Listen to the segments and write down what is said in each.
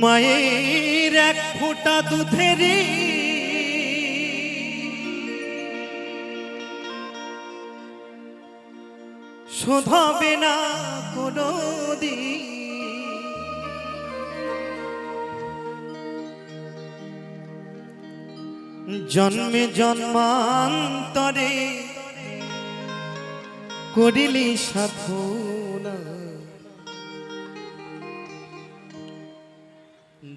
মায়ের এক ফোঁটা দুধেরই শোধাবে না কোনো জন্মে জন্মান্তরে করিলি সাধনা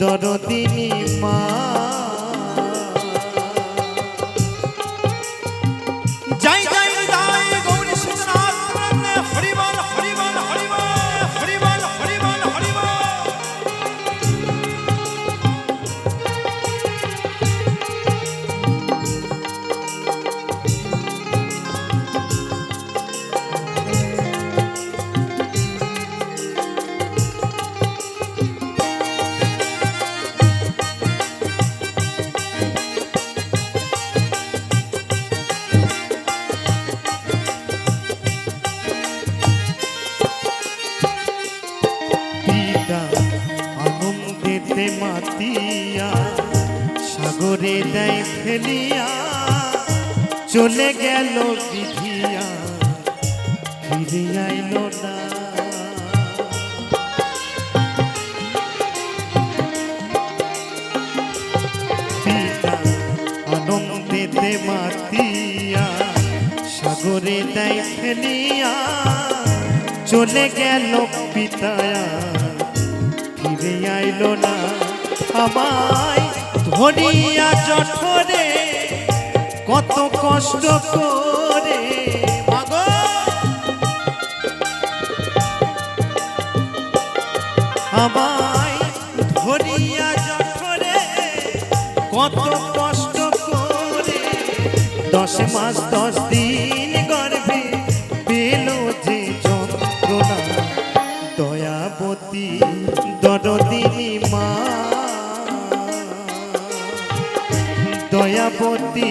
দরদিনী মা। চলে গেল বিধিয়া, ফিরে না। আনন্দেতে মাতিয়া, সাগরে ফেলিয়া, চলে গেল পিতায়া, ফিরে আইল না। আমায় ধরিয়া জঠরে কত কষ্ট করে মাগো আমায় ধরিয়া জঠরে কত কষ্ট করে, দশ মাস, দশ দিন গর্ভে পেল যে যন্ত্রণা। দয়াবতী দরদিনী মা, দয়াবতী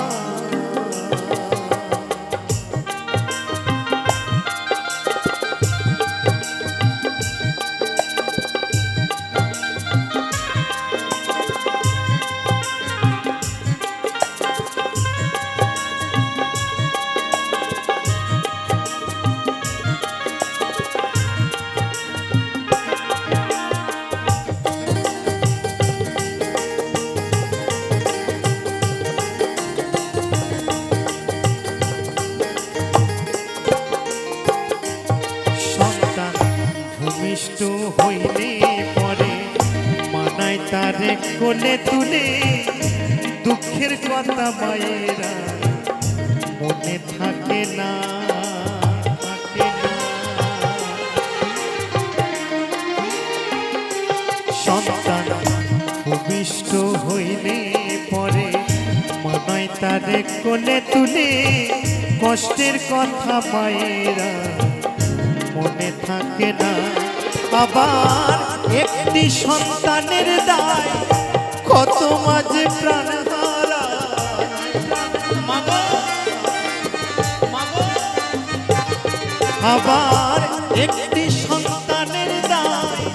কোলে তুলে দুঃখের কথা মায়েরা মনে থাকে না। সন্তান ভূমিষ্ঠ হইলে পরে মানায় তারে কোলে তুলে কষ্টের কথা মায়েরা মনে থাকে না। আবার একটি সন্তানের দায় কত মাঝে প্রাণ আবার একটি সন্তানের দায়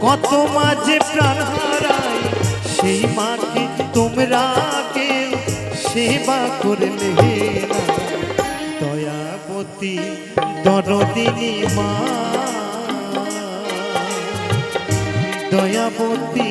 কত মাঝে প্রাণ হারায় সেই মাকে তোমরা কেউ সেবা করলে না দয়াবতী দরদিনী মা। দয়াবতী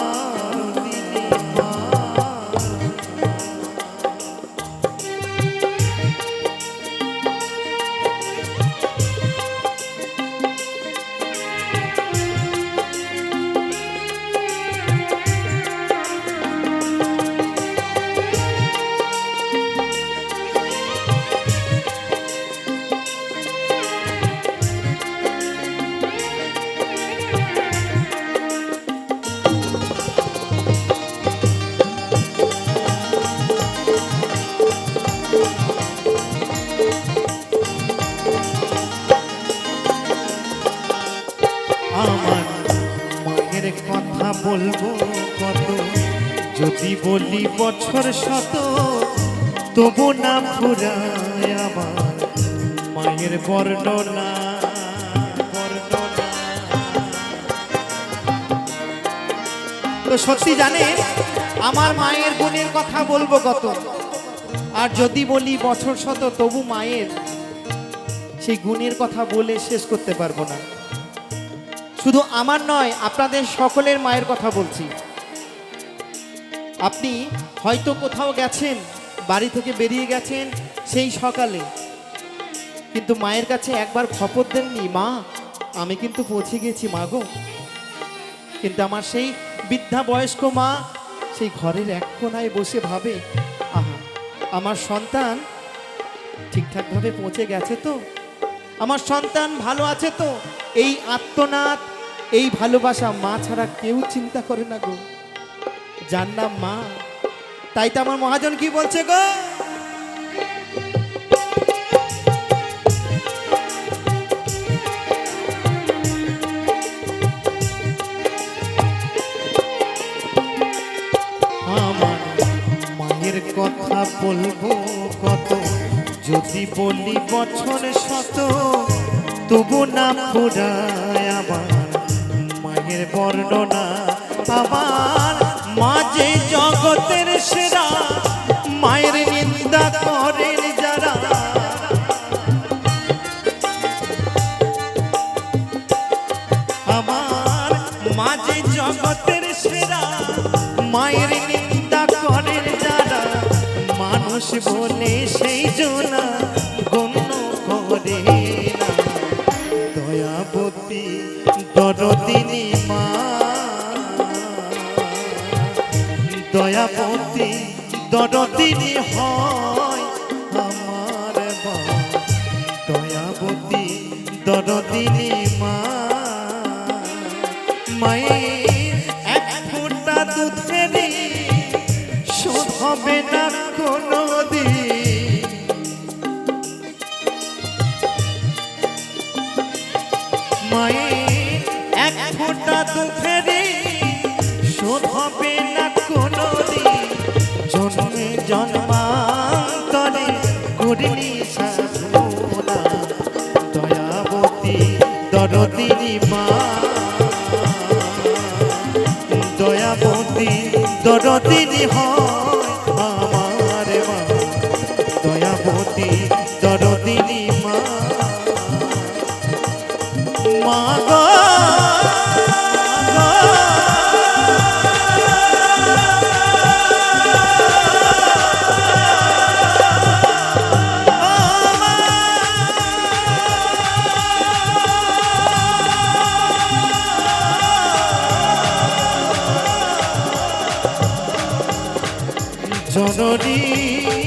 বলব কত? যদি বলি বছর শত, তবু না ফুরায় আমার মায়ের বর্ণনা তো সত্যি জানেন আমার মায়ের গুণের কথা বলব কত? আর যদি বলি বছর শত, তবু মায়ের, সেই গুণের কথা বলে শেষ করতে পারব না। শুধু আমার নয়, আপনাদের সকলের মায়ের কথা বলছি। আপনি হয়তো কোথাও গেছেন, বাড়ি থেকে বেরিয়ে গেছেন সেই সকালে, কিন্তু মায়ের কাছে একবার খপর দেননি, মা, আমি কিন্তু পৌঁছে গেছি, মা গো। কিন্তু আমার সেই বৃদ্ধা বয়স্ক মা সেই ঘরের এক কোনায় বসে ভাবে, আহা, আমার সন্তান ঠিকঠাকভাবে পৌঁছে গেছে তো? আমার সন্তান ভালো আছে তো? এই আত্মনাদ এই ভালোবাসা মা ছাড়া কেউ চিন্তা করে না গো। যার নাম মা, তাই তো আমার মহাজন কি বলছে গো? কথা বলব কত, যদি বলি বছর শত, তবু না ফুরায় আমার বর্ণনা। আমার মাঝে জগতের সেরা, মায়ের নিন্দা করেন যারা। আমার মাঝে জগতের সেরা, মায়ের নিন্দা করেন যারা। মানুষ বলে সেই জনা গণ্য করে। দরদিনী হয় আমার দয়াবতী দরদিনী মা। মায়ের এক ফোঁটা দুধের শোধ হবে না কোনো মায়ের এক ফোঁটা দুধের শোধ হবে না কোনো দিন জন্মান্তরে করিনি সাধনা দয়াবতী দরদিনী মা। দয়াবতী দরদিনী হয় জননী